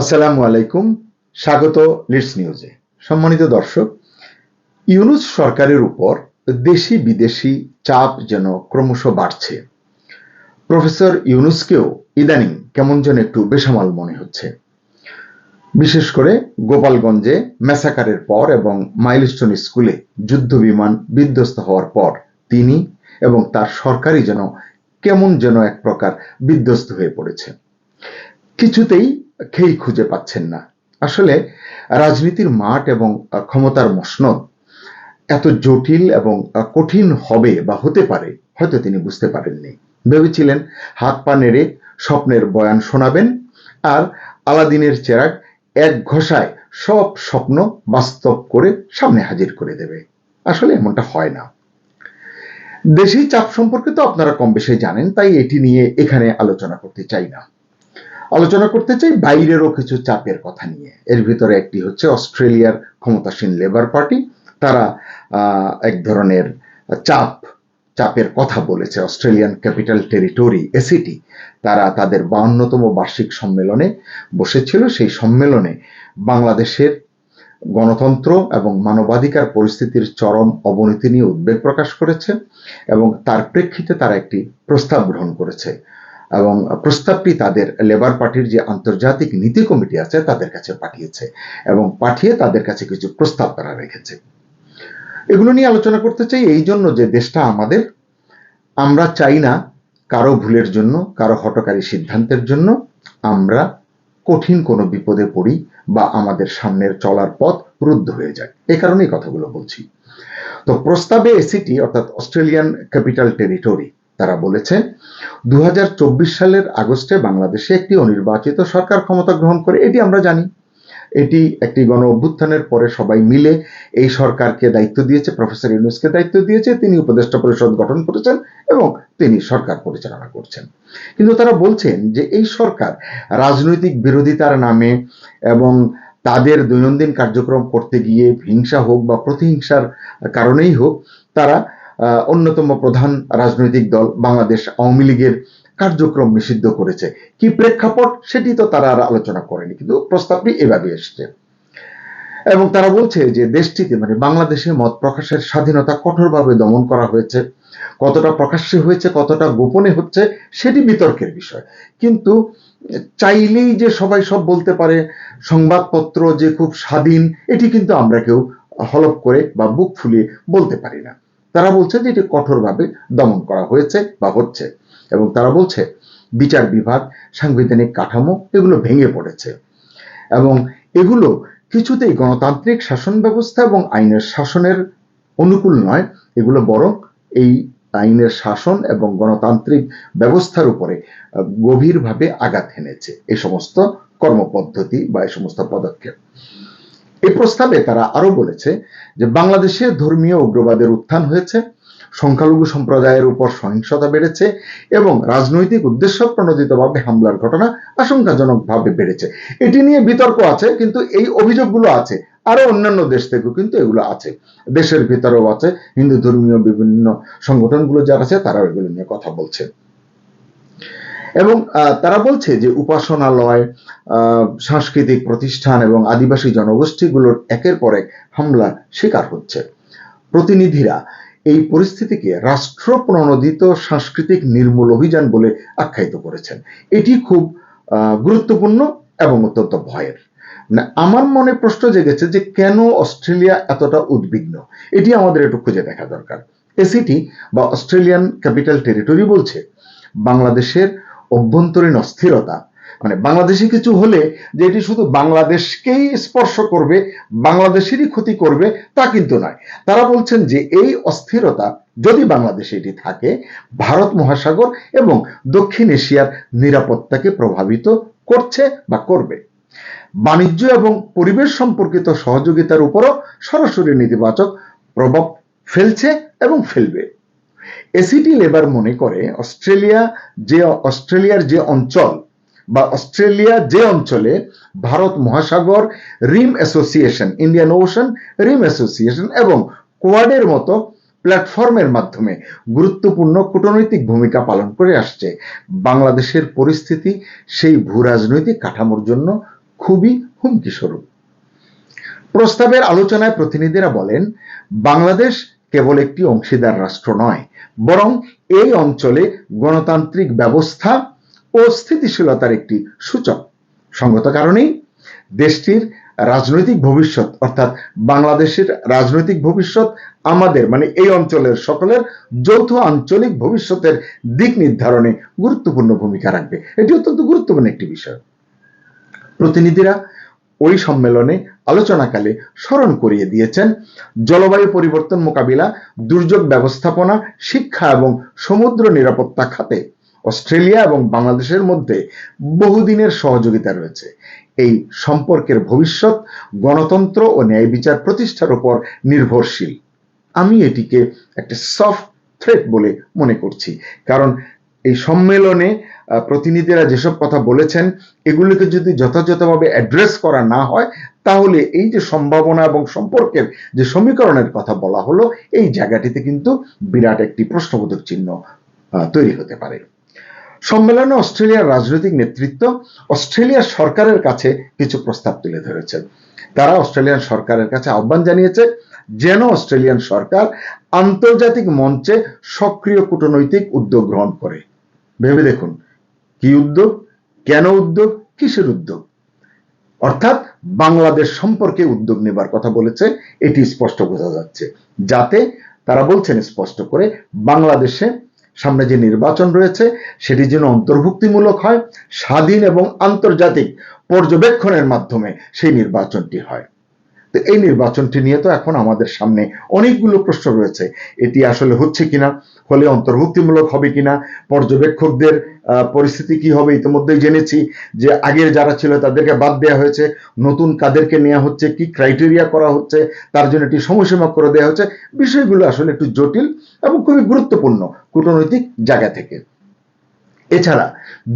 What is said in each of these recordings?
আসসালামু আলাইকুম। স্বাগত লিডস নিউজে। সম্মানিত দর্শক, ইউনুস সরকারের উপর দেশি বিদেশি চাপ যেন ক্রমশ বাড়ছে। প্রফেসর ইউনুসকেও ইদানিং কেমন যেন একটু বেসামাল মনে হচ্ছে। বিশেষ করে গোপালগঞ্জে ম্যাসাকারের পর এবং মাইলস্টোন স্কুলে যুদ্ধ বিমান বিধ্বস্ত হওয়ার পর তিনি এবং তার সরকারই যেন কেমন যেন এক প্রকার বিধ্বস্ত হয়ে পড়েছে। কিছুতেই খেই খুঁজে পাচ্ছেন না। আসলে রাজনীতির মাঠ এবং ক্ষমতার মসনদ এত জটিল এবং কঠিন হবে বা হতে পারে, হয়তো তিনি বুঝতে পারেননি। ভেবেছিলেন হাত পা নেড়ে স্বপ্নের বয়ান শোনাবেন আর আলাদিনের চেরাগ এক ঘষায় সব স্বপ্ন বাস্তব করে সামনে হাজির করে দেবে। আসলে এমনটা হয় না। দেশি চাপ সম্পর্কে তো আপনারা কম বেশি জানেন, তাই এটি নিয়ে এখানে আলোচনা করতে চাই না। আলোচনা করতে চাই বাইরেরও কিছু চাপের কথা নিয়ে। এর ভিতরে একটি হচ্ছে অস্ট্রেলিয়ার ক্ষমতাসীন লেবার পার্টি। তারা এক ধরনের চাপ, চাপের কথা বলেছে। অস্ট্রেলিয়ান ক্যাপিটাল টেরিটরি এসিটি তারা তাদের বাউন্নতম বার্ষিক সম্মেলনে বসেছিল। সেই সম্মেলনে বাংলাদেশের গণতন্ত্র এবং মানবাধিকার পরিস্থিতির চরম অবনতি নিয়ে উদ্বেগ প্রকাশ করেছে এবং তার প্রেক্ষিতে তারা একটি প্রস্তাব গ্রহণ করেছে। এবং প্রস্তাবটি তাদের লেবার পার্টির যে আন্তর্জাতিক নীতি কমিটি আছে তাদের কাছে পাঠিয়েছে এবং পাঠিয়ে তাদের কাছে কিছু প্রস্তাব তারা রেখেছে। এগুলো নিয়ে আলোচনা করতে চাই এই জন্য যে দেশটা আমাদের, আমরা চাই না কারও ভুলের জন্য, কারও হটকারী সিদ্ধান্তের জন্য, আমরা কঠিন কোনো বিপদে পড়ি বা আমাদের সামনের চলার পথ রুদ্ধ হয়ে যায়। এ কারণেই কথাগুলো বলছি। তো প্রস্তাবে এসিটি, অর্থাৎ অস্ট্রেলিয়ান ক্যাপিটাল টেরিটরি, তারা বলেছে দু সালের আগস্টে বাংলাদেশে একটি অনির্বাচিত সরকার ক্ষমতা গ্রহণ করে, এটি আমরা জানি। এটি একটি গণ অভ্যুত্থানের পরে সবাই মিলে এই সরকারকে দায়িত্ব দিয়েছে, প্রফেসর ইউনুসকে দায়িত্ব দিয়েছে, তিনি উপদেষ্টা পরিষদ গঠন করেছেন এবং তিনি সরকার পরিচালনা করছেন। কিন্তু তারা বলছেন যে এই সরকার রাজনৈতিক বিরোধিতার নামে এবং তাদের দৈনন্দিন কার্যক্রম করতে গিয়ে হিংসা হোক বা প্রতিহিংসার কারণেই হোক, তারা অন্যতম প্রধান রাজনৈতিক দল বাংলাদেশ আওয়ামী লীগের কার্যক্রম নিষিদ্ধ করেছে। কি প্রেক্ষাপট সেটি তো তারা আর আলোচনা করেনি, কিন্তু প্রস্তাবটি এভাবে এসছে। এবং তারা বলছে যে দেশটিতে মানে বাংলাদেশে মত প্রকাশের স্বাধীনতা কঠোরভাবে দমন করা হয়েছে। কতটা প্রকাশ্যে হয়েছে, কতটা গোপনে হচ্ছে, সেটি বিতর্কের বিষয়। কিন্তু চাইলেই যে সবাই সব বলতে পারে, সংবাদপত্র যে খুব স্বাধীন, এটি কিন্তু আমরা কেউ হলপ করে বা বুক ফুলিয়ে বলতে পারি না। তারা বলছে যে এটি কঠোরভাবে দমন করা হয়েছে বা হচ্ছে। এবং তারা বলছে, বিচার বিভাগ, সাংবিধানিক কাঠামো এগুলো ভেঙে পড়েছে। এবং এগুলো কিছুতেই গণতান্ত্রিক শাসন ব্যবস্থা এবং আইনের শাসনের অনুকূল নয়, এগুলো বরং এই আইনের শাসন এবং গণতান্ত্রিক ব্যবস্থার উপরে গভীরভাবে আঘাত এনেছে এ সমস্ত কর্মপদ্ধতি বা এই সমস্ত পদক্ষেপ। এই প্রস্তাবে তারা আরও বলেছে যে, বাংলাদেশে ধর্মীয় উগ্রবাদের উত্থান হয়েছে সংখ্যালঘু সম্প্রদায়ের উপর সহিংসতা বেড়েছে এবং রাজনৈতিক উদ্দেশ্য প্রণোদিতভাবে হামলার ঘটনা আশঙ্কাজনকভাবে বেড়েছে। এটি নিয়ে বিতর্ক আছে, কিন্তু এই অভিযোগগুলো আছে। আরও অন্যান্য দেশ থেকেও কিন্তু এগুলো আছে। দেশের ভিতরেও আছে। হিন্দু ধর্মীয় বিভিন্ন সংগঠনগুলো যারা আছে, তারাও এগুলো নিয়ে কথা বলছে। এবং তারা বলছে যে উপাসনালয় সাংস্কৃতিক প্রতিষ্ঠান এবং আদিবাসী জনগোষ্ঠীগুলোর একের পর এক হামলার শিকার হচ্ছে। প্রতিনিধিরা এই পরিস্থিতিকে রাষ্ট্র প্রণোদিত সাংস্কৃতিক নির্মূল অভিযান বলে আখ্যায়িত করেছেন। এটি খুব গুরুত্বপূর্ণ এবং অত্যন্ত ভয়ের। আমার মনে প্রশ্ন জেগেছে যে কেন অস্ট্রেলিয়া এতটা উদ্বিগ্ন? এটি আমাদের একটু খুঁজে দেখা দরকার। এসিটি বা অস্ট্রেলিয়ান ক্যাপিটাল টেরিটরি বলছে, বাংলাদেশের অভ্যন্তরীণ অস্থিরতা মানে বাংলাদেশে কিছু হলে যে এটি শুধু বাংলাদেশকেই স্পর্শ করবে, বাংলাদেশেরই ক্ষতি করবে, তা কিন্তু নয়। তারা বলছেন যে এই অস্থিরতা যদি বাংলাদেশে এটি থাকে, ভারত মহাসাগর এবং দক্ষিণ এশিয়ার নিরাপত্তাকে প্রভাবিত করছে বা করবে। বাণিজ্য এবং পরিবেশ সম্পর্কিত সহযোগিতার উপরও সরাসরি নেতিবাচক প্রভাব ফেলছে এবং ফেলবে। এসিটি লেবার মনে করে, অস্ট্রেলিয়া যে, অস্ট্রেলিয়ার যে অঞ্চল অস্ট্রেলিয়া যে অঞ্চলে ভারত মহাসাগর, rim association, Indian ocean, rim association এবং কোয়াডের মতো প্ল্যাটফর্মের মাধ্যমে গুরুত্বপূর্ণ কূটনৈতিক ভূমিকা পালন করে আসছে। বাংলাদেশের পরিস্থিতি সেই ভূ রাজনৈতিক কাঠামোর জন্য খুবই হুমকি স্বরূপ প্রস্তাবের আলোচনায় প্রতিনিধিরা বলেন, বাংলাদেশ কেবল একটি অংশীদার রাষ্ট্র নয়, বরং এই অঞ্চলে গণতান্ত্রিক ব্যবস্থা ও স্থিতিশীলতার একটি সূচক। সঙ্গত কারণেই দেশটির রাজনৈতিক ভবিষ্যৎ, অর্থাৎ বাংলাদেশের রাজনৈতিক ভবিষ্যৎ আমাদের মানে এই অঞ্চলের সকলের যৌথ আঞ্চলিক ভবিষ্যতের দিক নির্ধারণে গুরুত্বপূর্ণ ভূমিকা রাখবে। এটি অত্যন্ত গুরুত্বপূর্ণ একটি বিষয়। প্রতিনিধিরা ওই সম্মেলনে আলোচনাকালে স্মরণ করিয়ে দিয়েছেন, জলবায়ু পরিবর্তন মোকাবিলা, দুর্যোগ ব্যবস্থাপনা, শিক্ষা এবং সমুদ্র নিরাপত্তা খাতে অস্ট্রেলিয়া এবং বাংলাদেশের মধ্যে বহুদিনের সহযোগিতা রয়েছে। এই সম্পর্কের ভবিষ্যৎ, গণতন্ত্র ও ন্যায় বিচার প্রতিষ্ঠার উপর নির্ভরশীল। আমি এটিকে একটা সফট থ্রেট বলে মনে করছি। কারণ এই সম্মেলনে প্রতিনিধিরা যেসব কথা বলেছেন, এগুলিকে যদি যথাযথভাবে অ্যাড্রেস করা না হয়, তাহলে এই যে সম্ভাবনা এবং সম্পর্কের যে সমীকরণের কথা বলা হলো, এই জায়গাটিতে কিন্তু বিরাট একটি প্রশ্নবোধক চিহ্ন তৈরি হতে পারে। সম্মেলনে অস্ট্রেলিয়ার রাজনৈতিক নেতৃত্ব অস্ট্রেলিয়ার সরকারের কাছে কিছু প্রস্তাব তুলে ধরেছেন। তারা অস্ট্রেলিয়ান সরকারের কাছে আহ্বান জানিয়েছে যেন অস্ট্রেলিয়ান সরকার আন্তর্জাতিক মঞ্চে সক্রিয় কূটনৈতিক উদ্যোগ গ্রহণ করে। ভেবে দেখুন, কি উদ্যোগ, কেন উদ্যোগ, কিসের উদ্যোগ? অর্থাৎ বাংলাদেশ সম্পর্কে উদ্যোগ নেবার কথা বলেছে, এটি স্পষ্ট বোঝা যাচ্ছে। যাতে তারা বলছেন স্পষ্ট করে বাংলাদেশে সামনে যে নির্বাচন রয়েছে, সেটি যেন অন্তর্ভুক্তিমূলক হয়, স্বাধীন এবং আন্তর্জাতিক পর্যবেক্ষণের মাধ্যমে সেই নির্বাচনটি হয়। তো এই নির্বাচনটি নিয়ে তো এখন আমাদের সামনে অনেকগুলো প্রশ্ন রয়েছে। এটি আসলে হচ্ছে কিনা হলে অন্তর্ভুক্তিমূলক হবে কিনা, পর্যবেক্ষকদের পরিস্থিতি কি হবে ইতিমধ্যেই জেনেছি যে আগের যারা ছিল তাদেরকে বাদ দেওয়া হয়েছে, নতুন কাদেরকে নেওয়া হচ্ছে, কি ক্রাইটেরিয়া করা হচ্ছে, তার জন্য একটি সময়সীমা করে দেওয়া হচ্ছে বিষয়গুলো আসলে একটু জটিল এবং খুবই গুরুত্বপূর্ণ কূটনৈতিক জায়গা থেকে। এছাড়া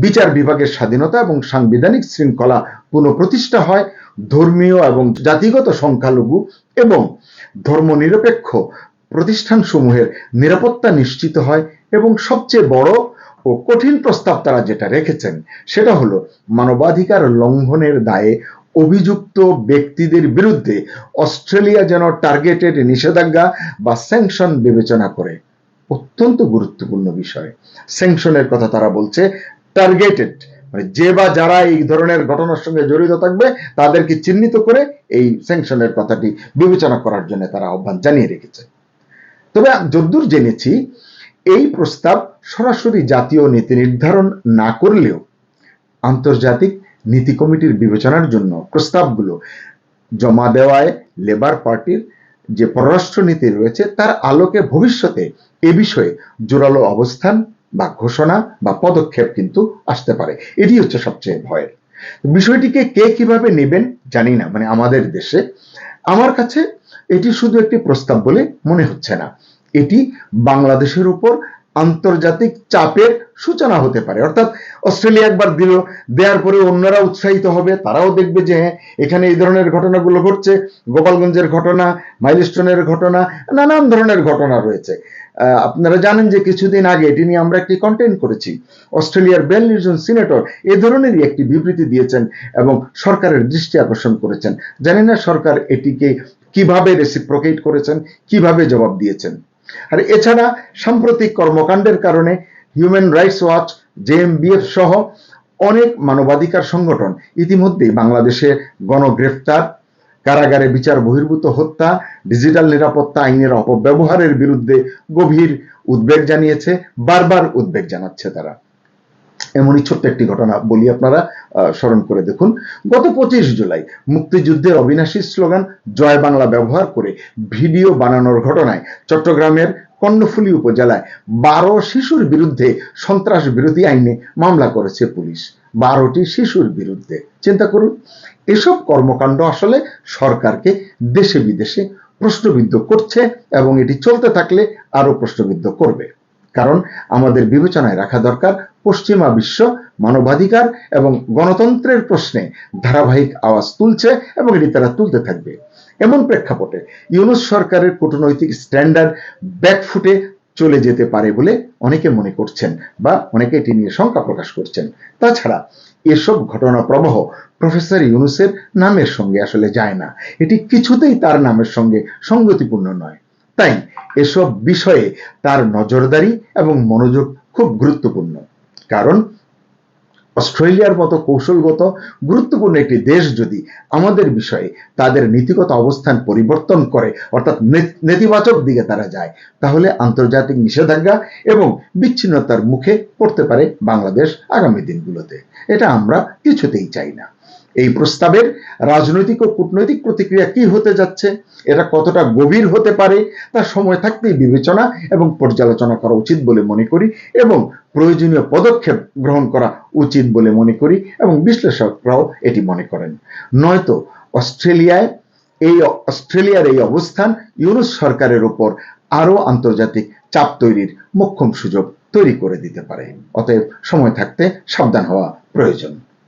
বিচার বিভাগের স্বাধীনতা এবং সাংবিধানিক শৃঙ্খলা পুনঃপ্রতিষ্ঠা হয় ধর্মীয় এবং জাতিগত সংখ্যালঘু এবং ধর্মনিরপেক্ষ প্রতিষ্ঠানসমূহের নিরাপত্তা নিশ্চিত হয় এবং সবচেয়ে বড় ও কঠিন প্রস্তাব তারা যেটা রেখেছেন, সেটা হলো মানবাধিকার লঙ্ঘনের দায়ে অভিযুক্ত ব্যক্তিদের বিরুদ্ধে অস্ট্রেলিয়া যেন টার্গেটেড নিষেধাজ্ঞা বা স্যাংশন বিবেচনা করে। অত্যন্ত গুরুত্বপূর্ণ বিষয়। স্যাংশনের কথা তারা বলছে টার্গেটেড। মানে যে বা যারা এই ধরনের ঘটনার সঙ্গে জড়িত থাকবে, তাদেরকে চিহ্নিত করে এই স্যাংশনের কথাটি বিবেচনা করার জন্য তারা আহ্বান জানিয়ে রেখেছে। তবে যদ্দূর জেনেছি, এই প্রস্তাব সরাসরি জাতীয় নীতি নির্ধারণ না করলেও আন্তর্জাতিক নীতি কমিটির বিবেচনার জন্য প্রস্তাবগুলো জমা দেওয়ায় লেবার পার্টির যে পররাষ্ট্র নীতি রয়েছে, তার আলোকে ভবিষ্যতে এ বিষয়ে জোরালো অবস্থান বা ঘোষণা বা পদক্ষেপ কিন্তু আসতে পারে। এটি হচ্ছে সবচেয়ে ভয়ের। বিষয়টিকে কে কীভাবে নেবেন জানি না মানে আমাদের দেশে। আমার কাছে এটি শুধু একটি প্রস্তাব বলে মনে হচ্ছে না। এটি বাংলাদেশের উপর আন্তর্জাতিক চাপের সূচনা হতে পারে। অর্থাৎ অস্ট্রেলিয়া একবার দিল, দেওয়ার পরে অন্যরা উৎসাহিত হবে, তারাও দেখবে যে হ্যাঁ এখানে এই ধরনের ঘটনাগুলো ঘটছে। গোপালগঞ্জের ঘটনা, মাইলস্টোনের ঘটনা, নানান ধরনের ঘটনা রয়েছে। আপনারা জানেন যে কিছুদিন আগে এটি নিয়ে আমরা একটি কন্টেন্ট করেছি। অস্ট্রেলিয়ার বেল নিউজন সিনেটর এ ধরনেরই একটি বিবৃতি দিয়েছেন এবং সরকারের দৃষ্টি আকর্ষণ করেছেন। জানি না সরকার এটিকে কীভাবে রেসিপ্রোকেট করেছেন, কীভাবে জবাব দিয়েছেন? আর এছাড়া সাম্প্রতিক কর্মকাণ্ডের কারণে হিউম্যান রাইটস ওয়াচ জেএমবিএফ সহ অনেক মানবাধিকার সংগঠন ইতিমধ্যেই বাংলাদেশে গণগ্রেফতার কারাগারে বিচার বহির্ভূত হত্যা, ডিজিটাল নিরাপত্তা আইনের অপব্যবহারের বিরুদ্ধে গভীর উদ্বেগ জানিয়েছে, বারবার উদ্বেগ জানাচ্ছে তারা। এমনই ছোট্ট একটি ঘটনা বলি আপনারা স্মরণ করে দেখুন। গত পঁচিশ জুলাই মুক্তিযুদ্ধের অবিনাশী স্লোগান, জয় বাংলা ব্যবহার করে ভিডিও বানানোর ঘটনায় চট্টগ্রামের কর্ণফুলী উপজেলায় বারো শিশুর বিরুদ্ধে সন্ত্রাস বিরোধী আইনে মামলা করেছে পুলিশ। বারোটি শিশুর বিরুদ্ধে। চিন্তা করুন, এসব কর্মকাণ্ড আসলে সরকারকে দেশে বিদেশে প্রশ্নবিদ্ধ করছে এবং এটি চলতে থাকলে আরও প্রশ্নবিদ্ধ করবে। কারণ আমাদের বিবেচনায় রাখা দরকার পশ্চিমা বিশ্ব মানবাধিকার এবং গণতন্ত্রের প্রশ্নে ধারাবাহিক আওয়াজ তুলছে এবং এটি তারা তুলতে থাকবে। এমন প্রেক্ষাপটে ইউনুস সরকারের কূটনৈতিক স্ট্যান্ডার্ড ব্যাকফুটে চলে যেতে পারে বলে অনেকে মনে করছেন বা অনেকে এটি নিয়ে শঙ্কা প্রকাশ করছেন। তাছাড়া এসব ঘটনা প্রবাহ প্রফেসর ইউনুসের নামের সঙ্গে আসলে যায় না। এটি কিছুতেই তার নামের সঙ্গে সঙ্গতিপূর্ণ নয়। তাই এসব বিষয়ে তার নজরদারি এবং মনোযোগ খুব গুরুত্বপূর্ণ। কারণ অস্ট্রেলিয়ার মতো কৌশলগত গুরুত্বপূর্ণ একটি দেশ যদি আমাদের বিষয়ে তাদের নীতিগত অবস্থান পরিবর্তন করে, অর্থাৎ নেতিবাচক দিকে তারা যায়, তাহলে আন্তর্জাতিক নিষেধাজ্ঞা এবং বিচ্ছিন্নতার মুখে পড়তে পারে বাংলাদেশ আগামী দিনগুলোতে। এটা আমরা কিছুতেই চাই না। এই প্রস্তাবের রাজনৈতিক ও কূটনৈতিক প্রতিক্রিয়া কি হতে যাচ্ছে, এটা কতটা গভীর হতে পারে, তা সময় থাকতেই বিবেচনা এবং পর্যালোচনা করা উচিত বলে মনে করি এবং প্রয়োজনীয় পদক্ষেপ গ্রহণ করা উচিত বলে মনে করি এবং বিশ্লেষকরাও এটি মনে করেন। নয়তো অস্ট্রেলিয়ায় এই অস্ট্রেলিয়ার এই অবস্থান ইউনুস সরকারের উপর আরও আন্তর্জাতিক চাপ তৈরির মোক্ষম সুযোগ তৈরি করে দিতে পারে। অতএব সময় থাকতে সাবধান হওয়া প্রয়োজন।